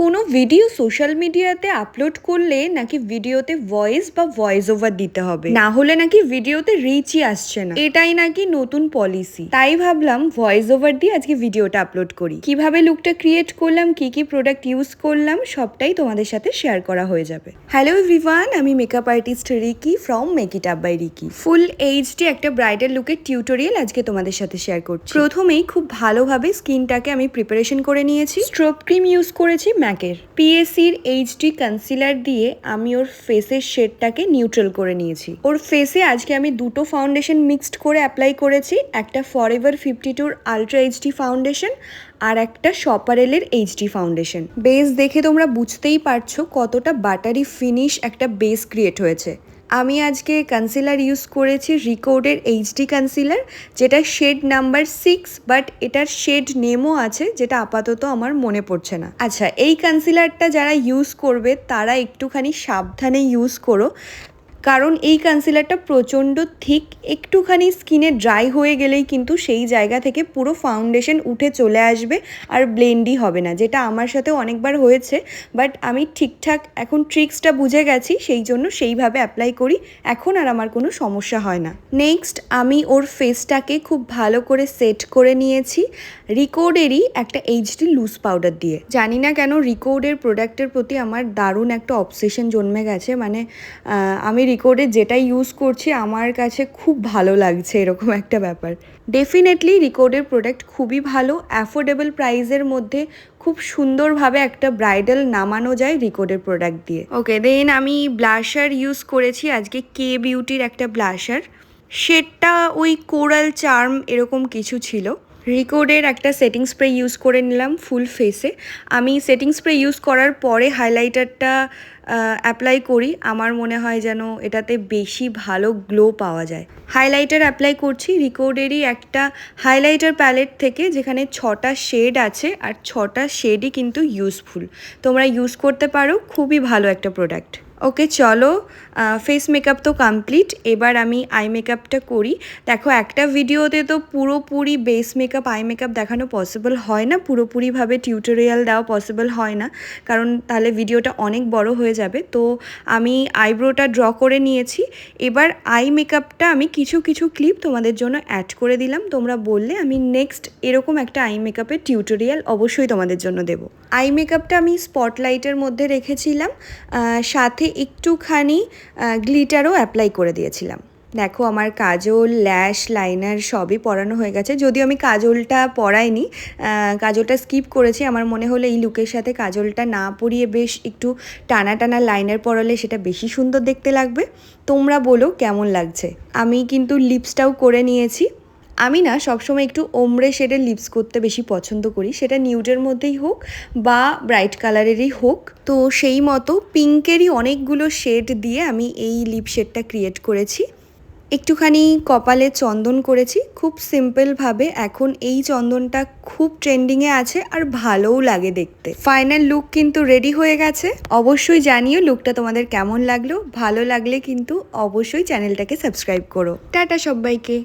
কোনো video social মিডিয়াতে upload করলে নাকি ভিডিওতে ভয়েস বা ভয়েস ওভার দিতে হবে? না হলে নাকি ভিডিওতে রিচই আসছে না। এটাই নাকি নতুন পলিসি তাই ভাবলাম ভয়েস ওভার দিয়ে আজকে ভিডিওটা আপলোড করি। কীভাবে লুকটা ক্রিয়েট করলাম কি কি প্রোডাক্ট ইউজ করলাম সবটাই তোমাদের সাথে শেয়ার করা হয়ে যাবে। হ্যালো এভরিওয়ান আমি makeup artist Ricky from make it up by Ricky full HD একটা ব্রাইডাল লুকের টিউটোরিয়াল আজকে তোমাদের সাথে শেয়ার করছি। প্রথমেই খুব ভালোভাবে স্কিনটাকে আমি প্রিপারেশন করে নিয়েছি। স্ট্রোব ক্রিম ইউজ করেছি ম্যাকের পিএসির এইচডি কনসিলার দিয়ে আমি ওর ফেসের শেডটাকে নিউট্রাল করে নিয়েছি। ওর ফেসে আজকে আমি দুটো ফাউন্ডেশন মিক্সড করে অ্যাপ্লাই করেছি, একটা ফর এভার ফিফটি টুর আলট্রা এইচডি ফাউন্ডেশন আর একটা সপারেলের এইচডি ফাউন্ডেশন বেস দেখে তোমরা বুঝতেই পারছ কতটা বাটারি ফিনিশ একটা বেস ক্রিয়েট হয়েছে। আমি আজকে কনসিলার ইউজ করেছি রিকোডের এইচডি কনসিলার যেটা শেড নাম্বার সিক্স বাট এটার শেড নেমও আছে, যেটা আপাতত আমার মনে পড়ছে না। আচ্ছা এই কনসিলারটা যারা ইউজ করবে, তারা একটুখানি সাবধানে ইউজ করো। কারণ এই কনসিলারটা প্রচণ্ড থিক একটুখানি স্কিনে ড্রাই হয়ে গেলেই কিন্তু সেই জায়গা থেকে পুরো ফাউন্ডেশন উঠে চলে আসবে আর ব্লেন্ডই হবে না, যেটা আমার সাথে অনেকবার হয়েছে। বাট আমি ঠিকঠাক এখন ট্রিক্সটা বুঝে গেছি, সেই জন্য সেইভাবে অ্যাপ্লাই করি। এখন আর আমার কোনো সমস্যা হয় না। নেক্সট আমি ওর ফেসটাকে খুব ভালো করে সেট করে নিয়েছি রিকোডেরই একটা এইচডি লুজ পাউডার দিয়ে। জানি না কেন রিকোডের প্রোডাক্টের প্রতি আমার দারুণ একটা অবসেশন জন্মে গেছে। মানে আমি রিকোডের যেটা ইউজ করছি, আমার কাছে খুব ভালো লাগছে এরকম একটা ব্যাপার। ডেফিনেটলি রিকোডের প্রোডাক্ট খুবই ভালো। অ্যাফোর্ডেবল প্রাইসের মধ্যে খুব সুন্দরভাবে একটা ব্রাইডাল নামানো যায় রিকোডের প্রোডাক্ট দিয়ে। ওকে দেন আমি ব্লাশার ইউজ করেছি, আজকে কে বিউটির একটা ব্লাশার শেডটা ওই কোরাল চার্ম এরকম কিছু ছিল। রিকোডের একটা সেটিং স্প্রে ইউজ করে নিলাম ফুল ফেসে। আমি সেটিং স্প্রে ইউজ করার পরে হাইলাইটারটা অ্যাপ্লাই করি। আমার মনে হয় যেন এটাতে বেশি ভালো গ্লো পাওয়া যায়। হাইলাইটার অ্যাপ্লাই করছি। রিকোডেরই একটা হাইলাইটার প্যালেট থেকে যেখানে ছটা শেড আছে আর ছটা শেডই কিন্তু ইউজফুল। তোমরা ইউজ করতে পারো। খুবই ভালো একটা প্রোডাক্ট। ওকে, চলো ফেস মেকআপ তো কমপ্লিট এবার আমি আই মেকআপটা করি। দেখো, একটা ভিডিওতে তো পুরোপুরি বেস মেকআপ আই মেকআপ দেখানো পসিবল হয় না, পুরোপুরিভাবে টিউটোরিয়াল দেওয়া পসিবল হয় না, কারণ তাহলে ভিডিওটা অনেক বড় হয়ে যাবে। তো আমি আইব্রোটা ড্র করে নিয়েছি, এবার আই মেকআপটা আমি কিছু কিছু ক্লিপ তোমাদের জন্য অ্যাড করে দিলাম। তোমরা বললে আমি নেক্সট এরকম একটা আই মেকআপের টিউটোরিয়াল অবশ্যই তোমাদের জন্য দেব। আই মেকআপটা আমি স্পটলাইটের মধ্যে রেখেছিলাম সাথে একটুখানি গ্লিটারও অ্যাপ্লাই করে দিয়েছিলাম। দেখো আমার কাজল ল্যাশ লাইনার সবই পরানো হয়ে গেছে। যদিও আমি কাজলটা পরাইনি কাজলটা স্কিপ করেছি। আমার মনে হলো এই লুকের সাথে কাজলটা না পরিয়ে বেশ একটু টানা টানা লাইনার পরালে সেটা বেশি সুন্দর দেখতে লাগবে। তোমরা বলো কেমন লাগছে। আমি কিন্তু লিপসটাও করে নিয়েছি। আমি না সবসময় একটু ওমরে শেডের লিপস করতে বেশি পছন্দ করি। সেটা নিউডের মধ্যেই হোক বা ব্রাইট কালারেরই হোক। তো সেই মতো পিঙ্কেরই অনেকগুলো শেড দিয়ে আমি এই লিপ শেডটা ক্রিয়েট করেছি। একটুখানি কপালে চন্দন করেছি। খুব সিম্পলভাবে এখন এই চন্দনটা খুব ট্রেন্ডিংয়ে আছে আর ভালোও লাগে দেখতে। ফাইনাল লুক কিন্তু রেডি হয়ে গেছে। অবশ্যই জানিও লুকটা তোমাদের কেমন লাগল। ভালো লাগলে কিন্তু অবশ্যই চ্যানেলটাকে সাবস্ক্রাইব করো। টাটা সবাইকে।